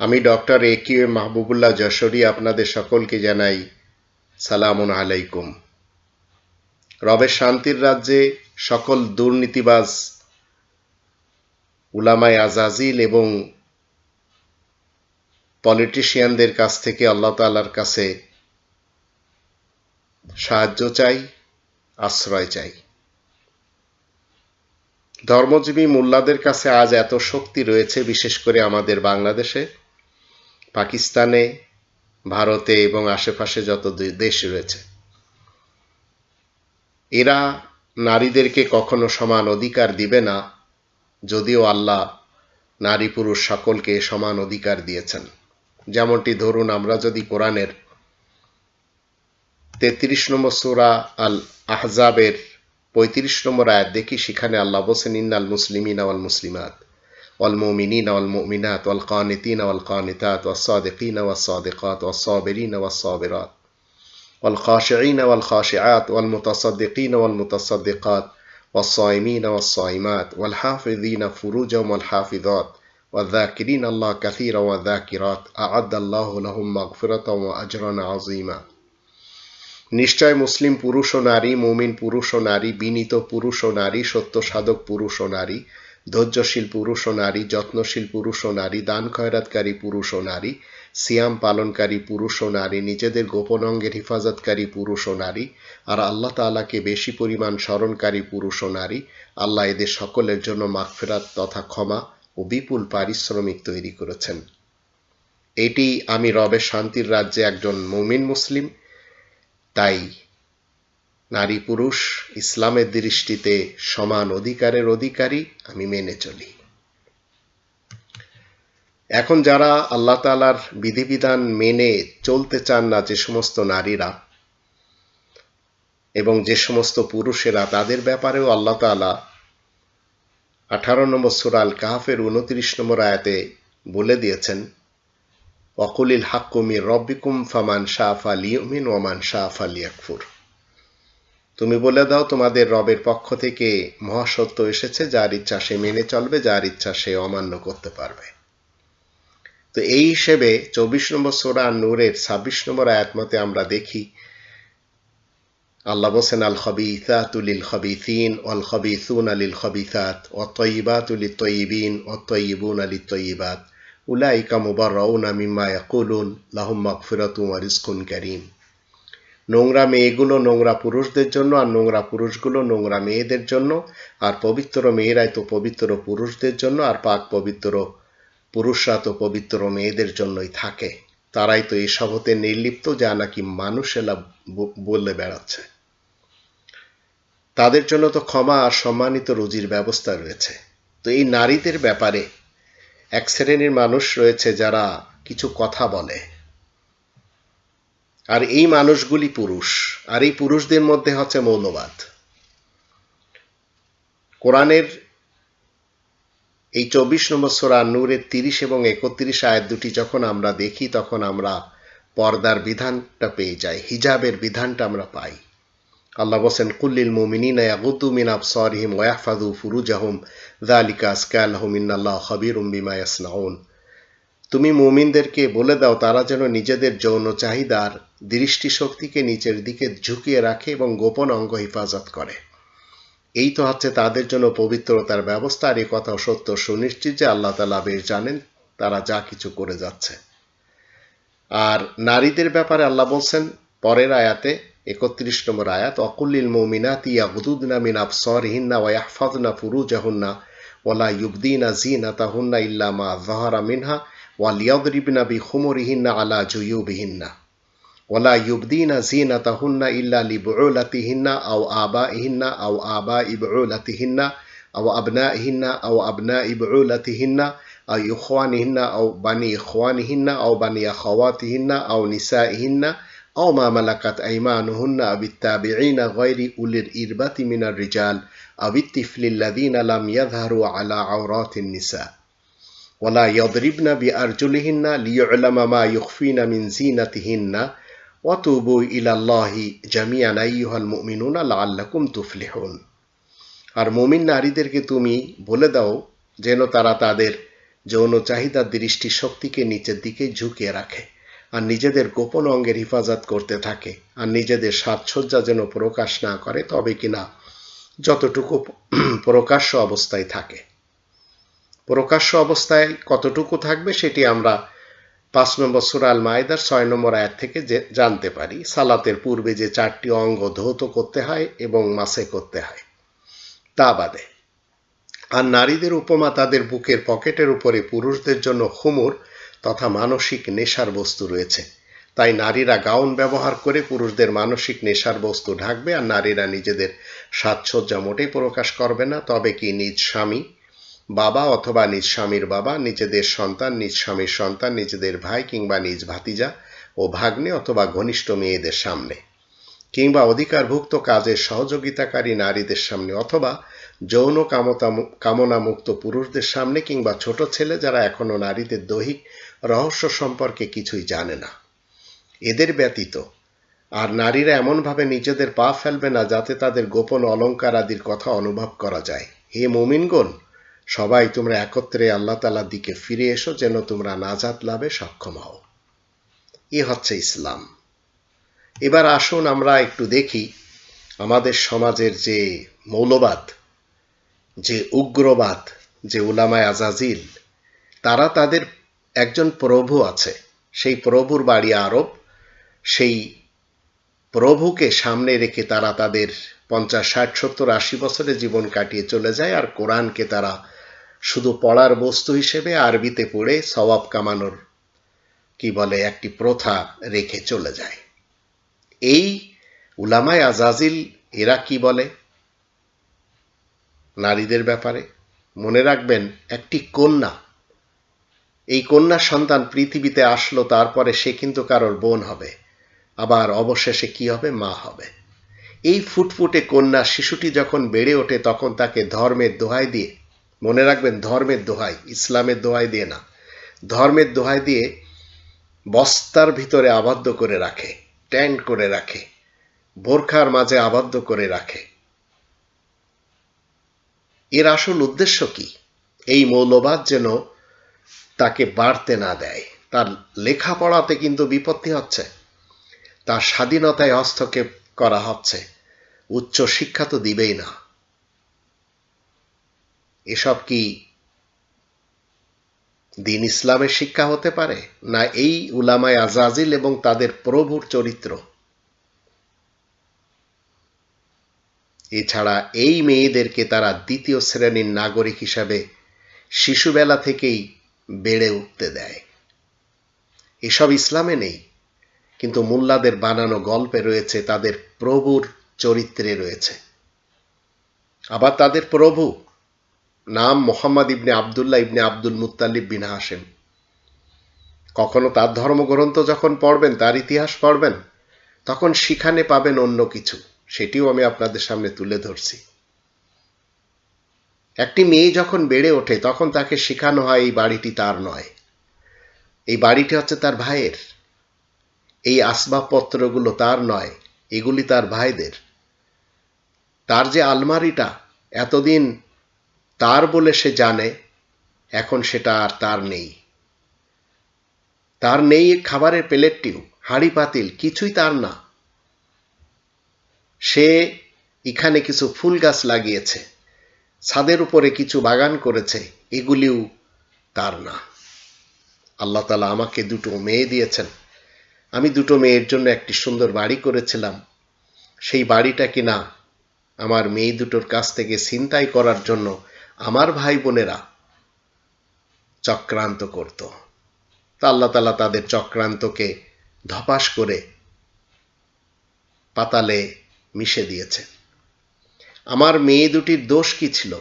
আমি doctor A Q M Mahbubullah Jashori আপনাদের সকলকে জানাই সালামুন আলাইকুম। রবের শান্তির রাজ্যে সকল দুর্নীতিবাজ, উলামায় আজাজিল এবং পলিটিশিয়ানদের কাছ থেকে আল্লাহ তালার কাছে সাহায্য চাই, আশ্রয় চাই। ধর্মজীবী মোল্লাদের কাছে আজ এত শক্তি রয়েছে, বিশেষ করে আমাদের বাংলাদেশে। পাকিস্তানে, ভারতে এবং আশেপাশে যত দেশ রয়েছে। এরা নারীদেরকে কখনো সমান অধিকার দিবে না, যদিও আল্লাহ নারী পুরুষ সকলকে সমান অধিকার দিয়েছেন। যেমনটি ধরুন আমরা যদি কোরআনের তেত্রিশ নম্বর সুরা আল আহজাবের পঁয়ত্রিশ নম্বর আয়াত দেখি, সেখানে আল্লাহ বসেন ইন্নাল মুসলিমিন আওয়াল মুসলিমাত। والمؤمنين والمؤمنات والقانتين والقانتات والصادقين والصادقات والصابرين والصابرات والخاشعين والخاشعات والمتصدقين والمتصدقات والصائمين والصائمات والحافظين فروجهم والحافظات والذاكرين الله كثيرا والذاكرات أعد الله لهم مغفرة وأجرا عظيما নিশ্চয় মুসলিম পুরুষ ও নারী মুমিন পুরুষ ও নারী বিনীত পুরুষ ও নারী সত্য সাধক পুরুষ ও নারী ধৈর্যশীল পুরুষ ও নারী, যত্নশীল পুরুষ ও নারী, দান খয়রাতকারী পুরুষ ও নারী, সিয়াম পালনকারী পুরুষ ও নারী, নিজেদের গোপন অঙ্গের হেফাজতকারী পুরুষ ও নারী, আর আল্লাহ তালাকে বেশি পরিমাণ স্মরণকারী পুরুষ ও নারী, আল্লাহ এদের সকলের জন্য মাগফেরাত তথা ক্ষমা ও বিপুল পারিশ্রমিক তৈরি করেছেন। এটি আমি রবের শান্তির রাজ্যে একজন মুমিন মুসলিম, তাই নারী পুরুষ, ইসলামের দৃষ্টিতে সমান অধিকারের অধিকারী, আমি মেনে চলি। এখন যারা আল্লাহ তালার বিধিবিধান মেনে চলতে চান না, যে সমস্ত নারীরা এবং যে সমস্ত পুরুষেরা, তাদের ব্যাপারেও আল্লাহ তালা আঠারো নম্বর সুরাল কাহাফের উনত্রিশ নম্বর আয়াতে বলে দিয়েছেন অকুলিল হাক্কুমির রব্বিকুম ফামান শাহ আলিউমিন ওমান শাহ আলিয়াকফুর তুমি বলে দাও তোমাদের রবের পক্ষ থেকে মহাসত্য এসেছে, যার ইচ্ছা সে মেনে চলবে, যার ইচ্ছা সে অমান্য করতে পারবে। তো এই হিসেবে চব্বিশ নম্বর সোরা নূরের ছাব্বিশ নম্বর আয়াত মতে আমরা দেখি, আল্লাহ বসেন আল খবিসাতুলিল খবিসিন অল খবিসুন আলিল খবিসাত অতইবাতুলি তৈবিন অতইবুন আলি তৈবাত। উলাইকা মুবাররাউনা মিম্মা ইয়াকুলুন, লাহুম মাগফিরাতু ওয়া রিজকুন কারীম। নোংরা মেয়েগুলো নোংরা পুরুষদের জন্য আর নোংরা পুরুষগুলো নোংরা মেয়েদের জন্য। আর পবিত্র মেয়েরাই তো পবিত্র পুরুষদের জন্য আর পাক পবিত্র পুরুষরা তো পবিত্র মেয়েদের জন্যই থাকে। তারাই তো এসব হতে নির্লিপ্ত, যা নাকি মানুষেরা বলে বেড়াচ্ছে। তাদের জন্য তো ক্ষমা আর সম্মানিত রুজির ব্যবস্থা রয়েছে। তো এই নারীদের ব্যাপারে এক শ্রেণির মানুষ রয়েছে যারা কিছু কথা বলে। আর এই মানুষগুলি পুরুষ, আর এই পুরুষদের মধ্যে হচ্ছে মৌলবাদ কোরআনের এই চব্বিশ নম্বর সোরা নূরের তিরিশ এবং একত্রিশ আয়ের দুটি যখন আমরা দেখি, তখন আমরা পর্দার বিধানটা পেয়ে যাই, হিজাবের বিধানটা আমরা পাই। আল্লাহ বসেন কুল্লিল মুমিনিনা ইয়াগুদ্দু মিন আবসারিহিম ওয়া ইয়াহফাযু ফুরুজাহুম, যালিকা আসকা লাহুম ইন্নাল্লাহ খাবীরুম বিমা ইয়াসনাউন। তুমি মুমিনদেরকে বলে দাও, তারা যেন নিজেদের যৌন চাহিদার দৃষ্টিশক্তিকে নিচের দিকে ঝুঁকিয়ে রাখে এবং গোপন অঙ্গ হেফাজত করে। এই তো হচ্ছে তাদের জন্য পবিত্রতার ব্যবস্থা, আর এই কথা সত্য সুনিশ্চিত যে আল্লাহ তালা বেশ জানেন তারা যা কিছু করে যাচ্ছে। আর নারীদের ব্যাপারে আল্লাহ বলছেন, পরের আয়াতে একত্রিশ নম্বর আয়াত অকুল্লিল মৌমিনাত ইয়াগুদুদনা মিন আবসরহিন্না ওয়া ইয়াহফাযনা ফুরুজাহুন্না ওয়ালা ইউবদিনা জিনাতাহুন্না ইল্লা মা যাহারা মিনহা ওয়ালিয়াদরিবনা বিখুমুরিহিন্না আলা জুয়ুবিহিন্না। ولا يبدين زينتهن إلا لبعولتهن أو آبائهن أو آباء بعولتهن أو أبنائهن أو أبناء بعولتهن أو إخوانهن أو بني إخوانهن أو بني أخواتهن أو نسائهن أو ما ملكت أيمانهن بالتابعين غير أولي الإربة من الرجال أو الطفل الذين لم يظهروا على عورات النساء. ولا يضربن بأرجلهن ليعلم ما يخفين من زينتهن ওয়াতুবু ইলাল্লাহি জামিয়ান আইহাল المؤمنون لعلكم تفلحون আর মুমিন নারীদেরকে তুমি বলে দাও যেন তারা তাদের যৌন চাহিদার দৃষ্টি শক্তিকে নিচের দিকে ঝুঁকিয়ে রাখে আর নিজেদের গোপন অঙ্গের হেফাজত করতে থাকে আর নিজেদের সাজসজ্জা যেন প্রকাশ না করে তবে কিনা যতটুকু প্রকাশ্য অবস্থায় থাকে। প্রকাশ্য অবস্থায় কতটুকু থাকবে সেটি আমরা পাঁচ নম্বর সুরাল মায়দার ছয় নম্বর আয়াত থেকে যে জানতে পারি, সালাতের পূর্বে যে চারটি অঙ্গ ধৌত করতে হয় এবং মাসে করতে হয়। তা বাদে, আর নারীদের উপমা তাদের বুকের পকেটের উপরে, পুরুষদের জন্য হুমুর তথা মানসিক নেশার বস্তু রয়েছে। তাই নারীরা গাউন ব্যবহার করে পুরুষদের মানসিক নেশার বস্তু ঢাকবে, আর নারীরা নিজেদের সাজসজ্জা মোটেই প্রকাশ করবে না। তবে কি নিজ স্বামী বাবা অথবা নিজ স্বামীর বাবা, নিজেদের সন্তান, নিজ স্বামীর সন্তান, নিজেদের ভাই কিংবা নিজ ভাতিজা ও ভাগ্নে অথবা ঘনিষ্ঠ মেয়েদের সামনে। কিংবা অধিকারভুক্ত কাজের সহযোগিতাকারী নারীদের সামনে অথবা যৌন কামনামুক্ত পুরুষদের সামনে কিংবা ছোট ছেলে যারা এখনও নারীদের দৈহিক রহস্য সম্পর্কে কিছুই জানে না। এদের ব্যতীত আর নারীরা এমনভাবে নিজেদের পা ফেলবে না যাতে তাদের গোপন অলঙ্কার আদির কথা অনুভব করা যায়। হে মোমিনগণ সবাই তোমরা একত্রে আল্লাহ তালার দিকে ফিরে এসো, যেন তোমরা নাজাত লাভে সক্ষম হও। এ হচ্ছে ইসলাম। এবার আসুন আমরা একটু দেখি আমাদের সমাজের যে মৌলবাদ, যে উগ্রবাদ, যে উলামায় আজাজিল, তারা তাদের একজন প্রভু আছে। সেই প্রভুর বাড়ি আরব, সেই প্রভুকে সামনে রেখে তারা তাদের পঞ্চাশ, ষাট, সত্তর, আশি বছরে জীবন কাটিয়ে চলে যায়, আর কোরআনকে তারা শুধু পড়ার বস্তু হিসেবে আরবিতে পড়ে সওয়াব কামানোর, কি বলে, একটি প্রথা রেখে চলে যায়। এই উলামায় আজাজিল, এরা কি বলে? নারীদের ব্যাপারে মনে রাখবেন, একটি কন্যা। এই কন্যা সন্তান পৃথিবীতে আসলো, তারপরে সে কিন্তু কারোর বোন হবে। আবার অবশেষে কি হবে? মা হবে। এই ফুটফুটে কন্যা শিশুটি যখন বেড়ে ওঠে, তখন তাকে ধর্মের দোহাই দিয়ে মনে রাখবেন, ধর্মের দোহাই, ইসলামের দোহাই দিয়ে না। ধর্মের দোহাই দিয়ে বস্তার ভিতরে আবদ্ধ করে রাখে ট্যান্ড করে রাখে, বোরখার মাঝে আবদ্ধ করে রাখে। এর আসল উদ্দেশ্য কি? এই মৌলবাদ যেন তাকে বাড়তে না দেয়। তার লেখাপড়াতে কিন্তু বিপত্তি হচ্ছে। তার স্বাধীনতায় হস্তক্ষেপ করা হচ্ছে। উচ্চ শিক্ষা তো দিবেই না। এসব কি দিন ইসলামের শিক্ষা হতে পারে? না এই উলামায় আজাজিল এবং তাদের প্রভুর চরিত্র? এছাড়া এই মেয়েদেরকে তারা দ্বিতীয় শ্রেণির নাগরিক হিসাবে শিশুবেলা থেকেই বেড়ে উঠতে দেয়। এসব ইসলামে নেই, কিন্তু মোল্লাদের বানানো গল্পে রয়েছে তাদের প্রভুর চরিত্রে রয়েছে। আবার তাদের প্রভু নাম মোহাম্মদ ইবনে আবদুল্লাহ ইবনে আব্দুল মুতালিব বিন হাসেম কখনো তার ধর্মগ্রন্থ যখন পড়বেন, তার ইতিহাস পড়বেন, তখন সেখানে পাবেন অন্য কিছু। সেটিও আমি আপনাদের সামনে তুলে ধরছি। একটি মেয়ে যখন বেড়ে ওঠে, তখন তাকে শেখানো হয়, এই বাড়িটি তার নয়। এই বাড়িটি হচ্ছে তার ভাইয়ের। এই আসবাবপত্রগুলো তার নয়, এগুলি তার ভাইদের। তার যে আলমারিটা, এতদিন তার বলে সে জানে, এখন সেটা আর তার নেই। তার নেই খাবারের প্লেটটিও, হাঁড়ি পাতিল, কিছুই তার না। সে এখানে কিছু ফুল গাছ লাগিয়েছে, ছাদের উপরে কিছু বাগান করেছে, এগুলিও তার না। আল্লাহ তালা আমাকে দুটো মেয়ে দিয়েছেন। আমি দুটো মেয়ের জন্য একটি সুন্দর বাড়ি করেছিলাম। সেই বাড়িটা কিনা আমার মেয়ে দুটোর কাছ থেকে ছিনতাই করার জন্য আমার ভাই বোনেরা চক্রান্ত করত। তা আল্লাহ তালা তাদের চক্রান্তকে ধপাস করে পাতালে মিশে দিয়েছে। আমার মেয়ে দুটির দোষ কি ছিল?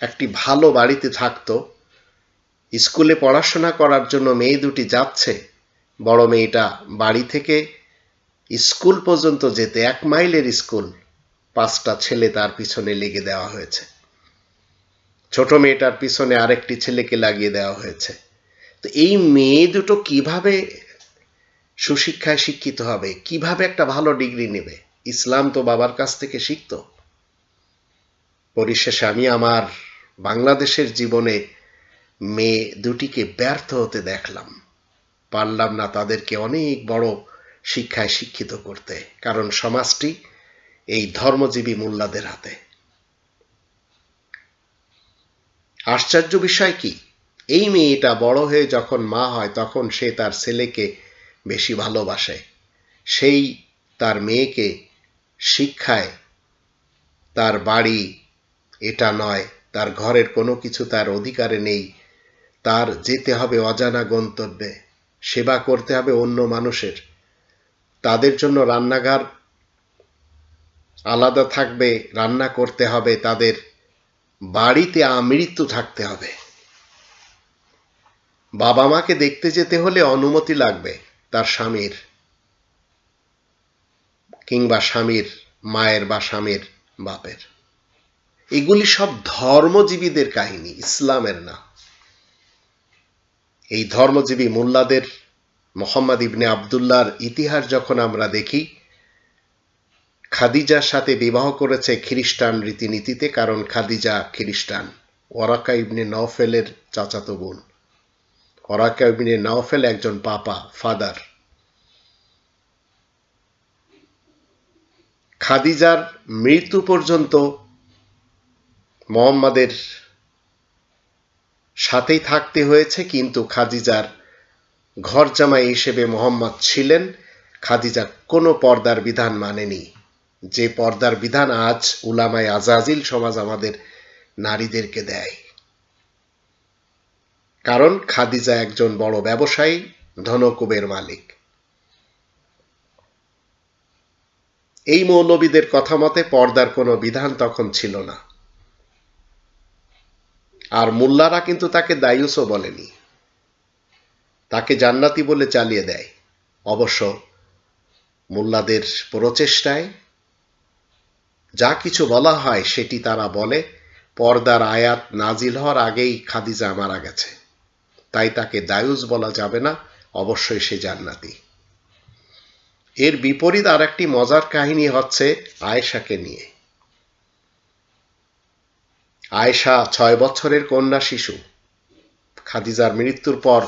একটি ভালো বাড়িতে থাকতো, স্কুলে পড়াশোনা করার জন্য মেয়ে দুটি যাচ্ছে, বড় মেয়েটা বাড়ি থেকে স্কুল পর্যন্ত যেতে, এক মাইলের স্কুল পাঁচটা ছেলে তার পিছনে লেগে দেওয়া হয়েছে। ছোট মেয়েটার পিছনে আরেকটি ছেলেকে লাগিয়ে দেওয়া হয়েছে। তো এই মেয়ে দুটো কীভাবে সুশিক্ষায় শিক্ষিত হবে? কীভাবে একটা ভালো ডিগ্রি নেবে? ইসলাম তো বাবার কাছ থেকে শিখত। পরিশেষে আমি আমার বাংলাদেশের জীবনে মেয়ে দুটিকে ব্যর্থ হতে দেখলাম। পারলাম না তাদেরকে অনেক বড় শিক্ষায় শিক্ষিত করতে। কারণ সমাজটি এই ধর্মজীবী মোল্লাদের হাতে। আশ্চর্য বিষয় কি? এই মেয়েটা বড় হয়ে যখন মা হয়, তখন সে তার ছেলেকে বেশি ভালোবাসে। সেই তার মেয়েকে শিক্ষায় তার বাড়ি এটা নয়, তার ঘরের কোনো কিছু তার অধিকারে নেই, তার যেতে হবে অজানা গন্তব্যে, সেবা করতে হবে অন্য মানুষের। তাদের জন্য রান্নাঘর আলাদা থাকবে, রান্না করতে হবে, তাদের বাড়িতে আমৃত্যু থাকতে হবে। বাবা মাকে দেখতে যেতে হলে অনুমতি লাগবে তার স্বামীর, কিংবা স্বামীর, মায়ের বা স্বামীর বাপের। এগুলি সব ধর্মজীবীদের কাহিনী, ইসলামের না। এই ধর্মজীবী মোল্লাদের, মোহাম্মদ ইবনে আবদুল্লাহর ইতিহাস যখন আমরা দেখি খাদিজার সাথে বিবাহ করেছে খ্রিস্টান রীতিনীতিতে, কারণ খাদিজা খ্রিস্টান। ওরাকা ইবনে নওফেলের চাচাতো বোন। ওরাকা ইবনে নওফেল একজন পাপা, ফাদার। খাদিজার মৃত্যু পর্যন্ত মোহাম্মদের সাথেই থাকতে হয়েছে, কিন্তু খাদিজার ঘর জামাই হিসেবে মোহাম্মদ ছিলেন। খাদিজা কোনো পর্দার বিধান মানেনি। যে পর্দার বিধান আজ উলামায় আজাজিল সমাজ আমাদের নারীদেরকে দেয়। কারণ খাদিজা একজন বড় ব্যবসায়ী, ধনকুবের মালিক। এই মৌলবীদের কথা মতে পর্দার কোনো বিধান তখন ছিল না। আর মোল্লারা কিন্তু তাকে দায়ুসও বলেনি। তাকে জান্নাতি বলে চালিয়ে দেয়। অবশ্য মোল্লাদের প্রচেষ্টায় যা কিছু বলা হয় সেটি তারা বলে। পর্দার আয়াত নাজিল হওয়ার আগেই খাদিজা মারা গেছে। তাই তাকে দায়ুস বলা যাবে না, অবশ্যই সে জান্নাতি। এর বিপরীত আর একটি মজার কাহিনী হচ্ছে আয়েশাকে নিয়ে। আয়েশা ছয় বছরের কন্যা শিশু। খাদিজার মৃত্যুর পর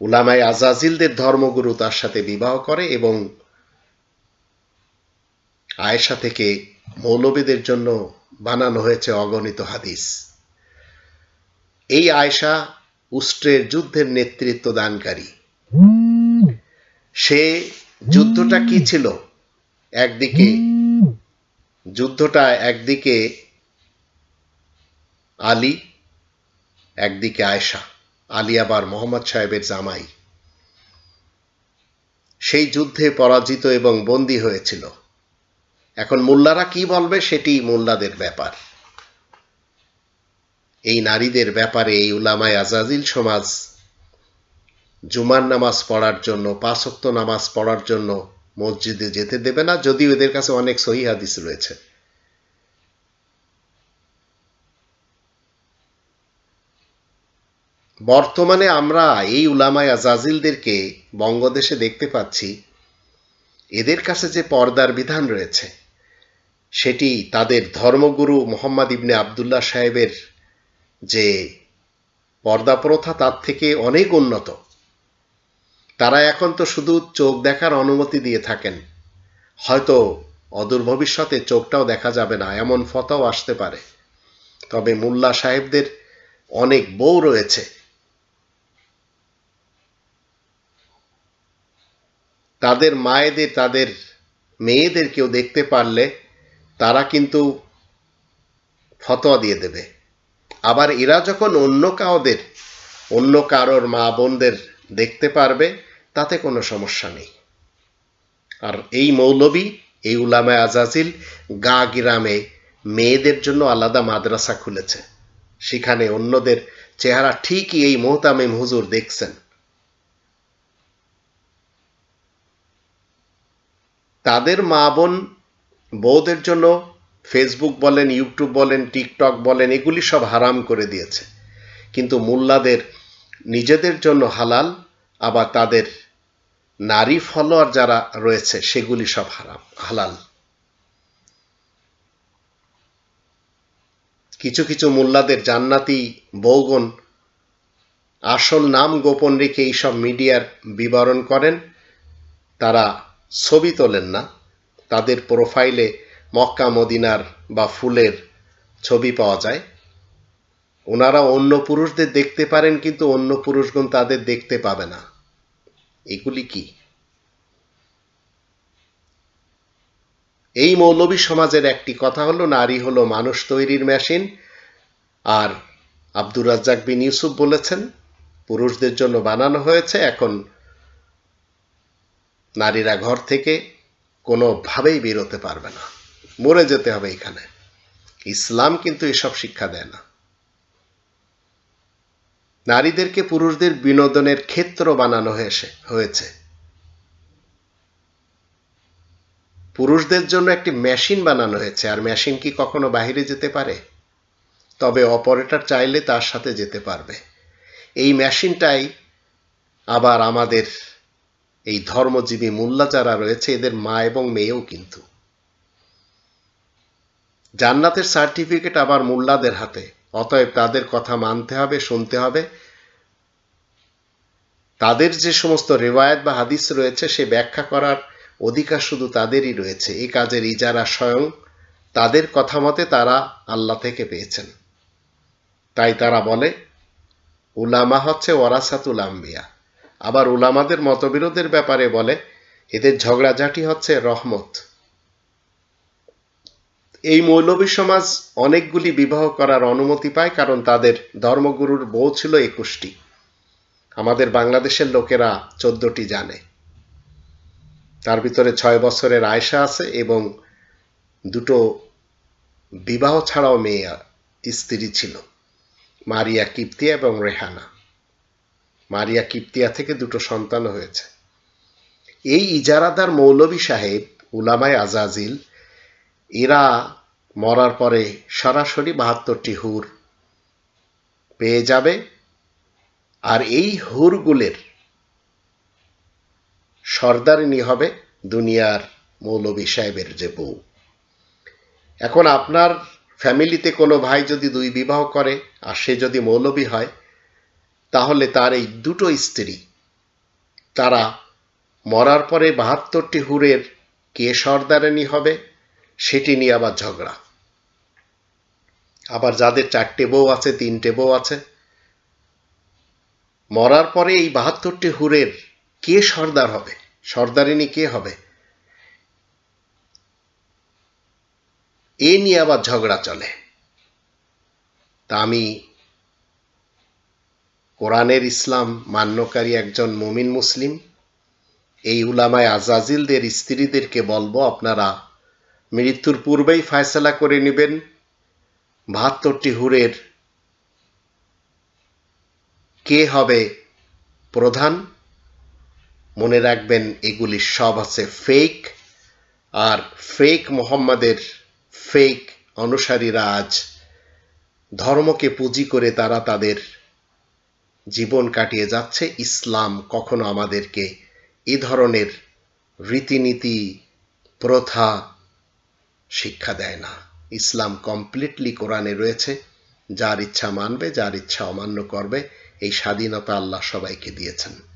উলামাই আজাজিলদের ধর্মগুরু তার সাথে বিবাহ করে এবং আয়েশা থেকে মৌলবীদের জন্য বানানো হয়েছে অগণিত হাদিস। এই আয়েশা উষ্ট্রের যুদ্ধের নেতৃত্ব দানকারী। সে যুদ্ধটা কি ছিল? একদিকে যুদ্ধটা একদিকে আলী, একদিকে আয়সা আলী আবার মোহাম্মদ সাহেবের জামাই। সেই যুদ্ধে পরাজিত এবং বন্দী হয়েছিল। এখন মোল্লারা কি বলবে সেটি মোল্লাদের ব্যাপার। এই নারীদের ব্যাপারে এই উলামায় আজাজিল সমাজ জুমার নামাজ পড়ার জন্য পাঁচক্ত নামাজ পড়ার জন্য মসজিদে যেতে দেবে না, যদিও এদের কাছে অনেক সহি হাদিস রয়েছে। বর্তমানে আমরা এই উলামায় আজাজিলদেরকে বঙ্গদেশে দেখতে পাচ্ছি। এদের কাছে যে পর্দার বিধান রয়েছে সেটি তাদের ধর্মগুরু মোহাম্মদ ইবনে আবদুল্লাহ সাহেবের যে পর্দা প্রথা তার থেকে অনেক উন্নত। তারা এখন তো শুধু চোখ দেখার অনুমতি দিয়ে থাকেন। হয়তো অদূর ভবিষ্যতে চোখটাও দেখা যাবে না, এমন ফতাও আসতে পারে। তবে মোল্লা সাহেবদের অনেক বউ রয়েছে। তাদের মায়েদের, তাদের মেয়েদের কেউ দেখতে পারলে তারা কিন্তু ফতোয়া দিয়ে দেবে। আবার এরা যখন অন্য কাউদের, অন্য কারোর মা বোনদের দেখতে পারবে, তাতে কোনো সমস্যা নেই। আর এই মৌলবী, এই উলামায় আজাজিল গা গ্রামে মেয়েদের জন্য আলাদা মাদ্রাসা খুলেছে। সেখানে অন্যদের চেহারা ঠিকই এই মোহতামিম হুজুর দেখছেন। তাদের মা বোন বউদের জন্য ফেসবুক বলেন ইউটিউব বলেন টিকটক বলেন, এগুলি সব হারাম করে দিয়েছে। কিন্তু মোল্লাদের নিজেদের জন্য হালাল, আবার তাদের নারী ফলোয়ার যারা রয়েছে, সেগুলি সব হারাম, হালাল। কিছু কিছু মোল্লাদের জান্নাতি বৌগণ আসল নাম গোপন রেখে এইসব মিডিয়ার বিবরণ করেন। তারা ছবি তোলেন না। তাদের প্রোফাইলে মক্কা, মদিনার বা ফুলের ছবি পাওয়া যায়। ওনারা অন্য পুরুষদের দেখতে পারেন, কিন্তু অন্য পুরুষগণ তাদের দেখতে পাবে না। এগুলি কি? এই মৌলবী সমাজের একটি কথা হলো, নারী হলো মানুষ তৈরির মেশিন। আর আব্দুর রাজ্জাক বিন ইউসুফ বলেছেন, পুরুষদের জন্য বানানো হয়েছে, এখন নারীরা ঘর থেকে কোনোভাবেই বেরোতে পারবে না। মরে যেতে হবে এখানে। ইসলাম কিন্তু এসব শিক্ষা দেয় না। নারীদেরকে পুরুষদের বিনোদনের ক্ষেত্র বানানো হয়েছে হয়েছে। পুরুষদের জন্য একটি মেশিন বানানো হয়েছে, আর মেশিন কি কখনো বাহিরে যেতে পারে? তবে অপারেটর চাইলে তার সাথে যেতে পারবে। এই মেশিনটাই আবার আমাদের এই ধর্মজীবী মোল্লা যারা রয়েছে, এদের মা এবং মেয়েও কিন্তু। জান্নাতের সার্টিফিকেট আবার মোল্লাদের হাতে। অতএব তাদের কথা মানতে হবে, শুনতে হবে। তাদের যে সমস্ত রেওয়ায়ত বা হাদিস রয়েছে, সে ব্যাখ্যা করার অধিকার শুধু তাদেরই রয়েছে। এই কাজের ইজারা স্বয়ং তাদের কথা মতে তারা আল্লাহ থেকে পেয়েছেন। তাই তারা বলে, উলামা হচ্ছে ওয়ারাসাতুল আম্বিয়া। আবার উলামাদের মতবিরোধের ব্যাপারে বলে, এদের ঝগড়াঝাটি হচ্ছে রহমত। এই মৌলবী সমাজ অনেকগুলি বিবাহ করার অনুমতি পায় কারণ তাদের ধর্মগুরুর বউ ছিল একুশটি। আমাদের বাংলাদেশের লোকেরা চোদ্দটি জানে। তার ভিতরে ছয় বছরের আয়সা আছে এবং দুটো বিবাহ ছাড়াও মেয়ে, স্ত্রী ছিল, মারিয়া কিপ্তিয়া এবং রেহানা। মারিয়া কিপ্তিয়া থেকে দুটো সন্তান হয়েছে। এই ইজারাদার মৌলবী সাহেব, উলামায় আজাজিল, এরা মরার পরে সরাসরি বাহাত্তরটি হুর পেয়ে যাবে আর এই হুরগুলের সর্দারিনী হবে দুনিয়ার মৌলবী সাহেবের যে বউ। এখন আপনার ফ্যামিলিতে কোনো ভাই যদি দুই বিবাহ করে আর সে যদি মৌলবী হয় তাহলে তার এই দুটো স্ত্রী, তারা মরার পরে বাহাত্তরটি হুরের কে সর্দারিনী হবে সেটি নিয়ে আবার ঝগড়া। আবার যাদের চারটে বউ আছে, তিনটে বউ আছে, মরার পরে এই বাহাত্তরটি হুরের কে সর্দার হবে, সর্দারিনী কে হবে, এ নিয়ে আবার ঝগড়া চলে। তা আমি কোরআনের ইসলাম মান্যকারী একজন মুমিন মুসলিম। এই উলামায় আজাজিলদের স্ত্রীদেরকে বলব, আপনারা মৃত্যুর পূর্বেই ফায়সলা করে নেবেন। বাহাত্তরটি হুরের কে হবে প্রধান? মনে রাখবেন, এগুলি সব আছে ফেক আর ফেক মোহাম্মদের ফেক অনুসারীরা আজ ধর্মকে পুঁজি করে তারা তাদের জীবন কাটিয়ে যাচ্ছে ইসলাম কখনো আমাদেরকে এ ধরনের রীতিনীতি, প্রথা, শিক্ষা দেয় না। ইসলাম কমপ্লিটলি কোরআনে রয়েছে। যার ইচ্ছা মানবে, যার ইচ্ছা অমান্য করবে, এই স্বাধীনতা আল্লাহ সবাইকে দিয়েছেন।